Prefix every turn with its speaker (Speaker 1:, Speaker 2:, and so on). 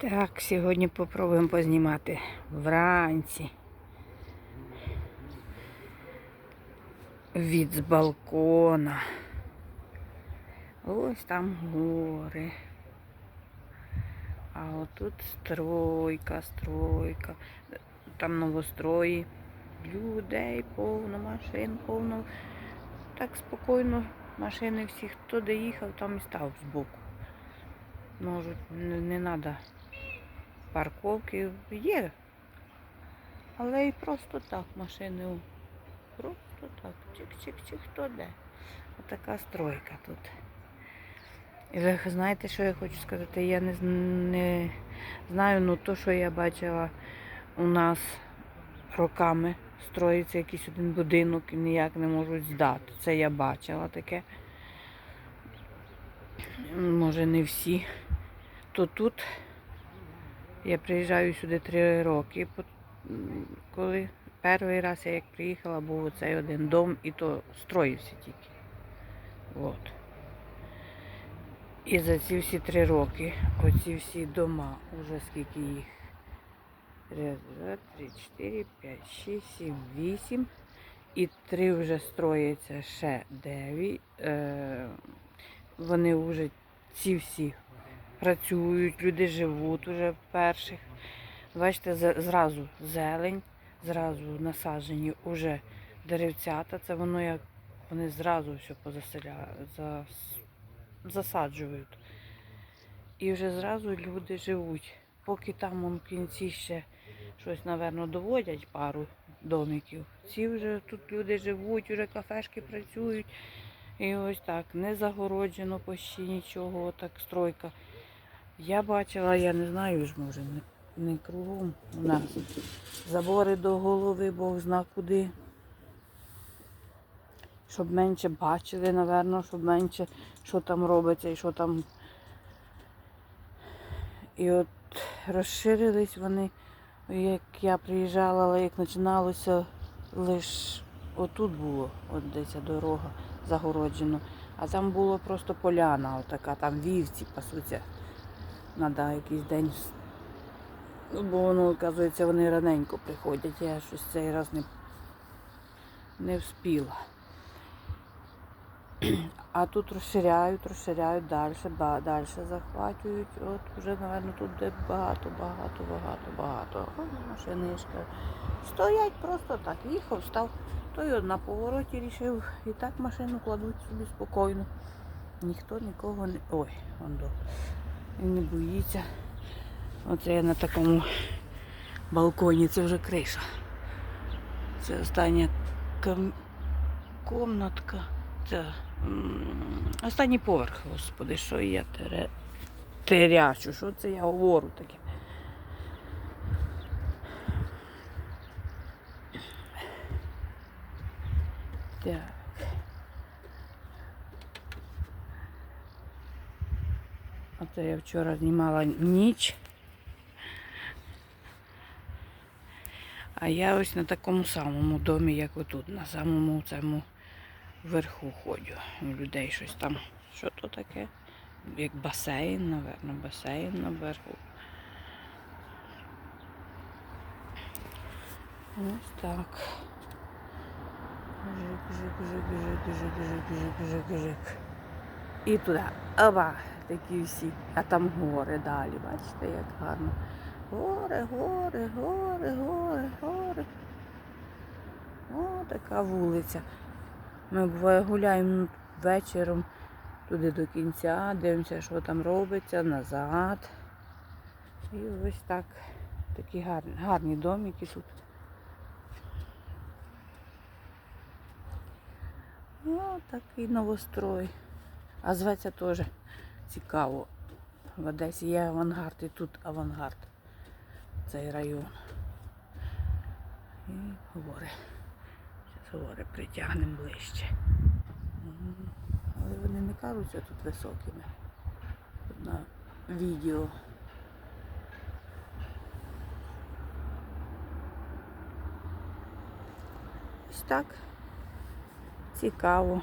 Speaker 1: Так, сьогодні попробуємо познімати вранці. Від з балкона. Ось там гори. А отут стройка, стройка. Там новострої. Людей повно, машин повно. Так спокійно машини всі, хто де їхав, там і став збоку. Можуть, не треба парковки є. Але і просто так машини. Просто так. Чик-чик-чик, хто де. Отака стройка тут. І ви знаєте, що я хочу сказати? Я не, не знаю, ну то, що я бачила у нас роками строїться якийсь один будинок і ніяк не можуть здати. Це я бачила таке. Може не всі. То тут я приїжджаю сюди три роки. Коли перший раз я як приїхала, був оцей один дом і то строївся тільки. От. І за ці всі три роки, оці всі дома, уже скільки їх. Раз, два, три, чотири, п'ять, шість, сім, вісім. І три вже строїться ще дев'ять. Е, вони вже ці всі працюють, люди живуть уже перших. Бачите, зразу зелень, зразу насаджені уже деревцята. Це воно як вони зразу все позаселяють, зас- засаджують. І вже зразу люди живуть. Поки там в кінці ще щось, напевно, доводять пару домиків. Ці вже тут люди живуть, вже кафешки працюють. І ось так, не загороджено почти нічого, так стройка. Я бачила, я не знаю ж, може, не, не кругом у нас. Забори до голови, Бог зна куди. Щоб менше бачили, напевно, щоб менше, що там робиться і що там. І от розширились вони, як я приїжджала, але як починалося, лише отут було, от десь дорога загороджена. А там було просто поляна, отака, там вівці пасуться. Треба якийсь день. Ну, бо воно, оказується, вони раненько приходять. Я щось цей раз не, не вспіла. А тут розширяють, розширяють далі, далі захватують. От вже, напевно, тут де багато, багато, багато, багато. О, машинишка. Стоять просто так. Їхав, став. Той на повороті рішив. І так машину кладуть собі спокійно. Ніхто нікого не. Ой, он до. Він не боїться. Оце я на такому балконі, це вже криша. Це остання ком... комнатка. Це останній поверх, господи, що я тере... терячу, що це я говорю таке. Так. Оце я вчора знімала ніч. А я ось на такому самому домі, як отут, на самому цьому верху ходжу. У людей щось там. Що то таке? Як басейн, напевно, басейн наверху. Ось так. Жик, жик, жик, жик, жик, жик, жик, жик, жик. І туди. Оба, такі всі. А там гори далі, бачите, як гарно. Гори, гори, гори, гори, гори. О, така вулиця. Ми буває гуляємо вечором туди до кінця, дивимося, що там робиться, назад. І ось так. Такі гарні, гарні домики тут. О, такий новострой. А зветься теж цікаво. В Одесі є авангард і тут авангард. Цей район. І гори. Зараз гори притягнемо ближче. Але вони не кажуться тут високими. Тут на відео. Ось так. Цікаво.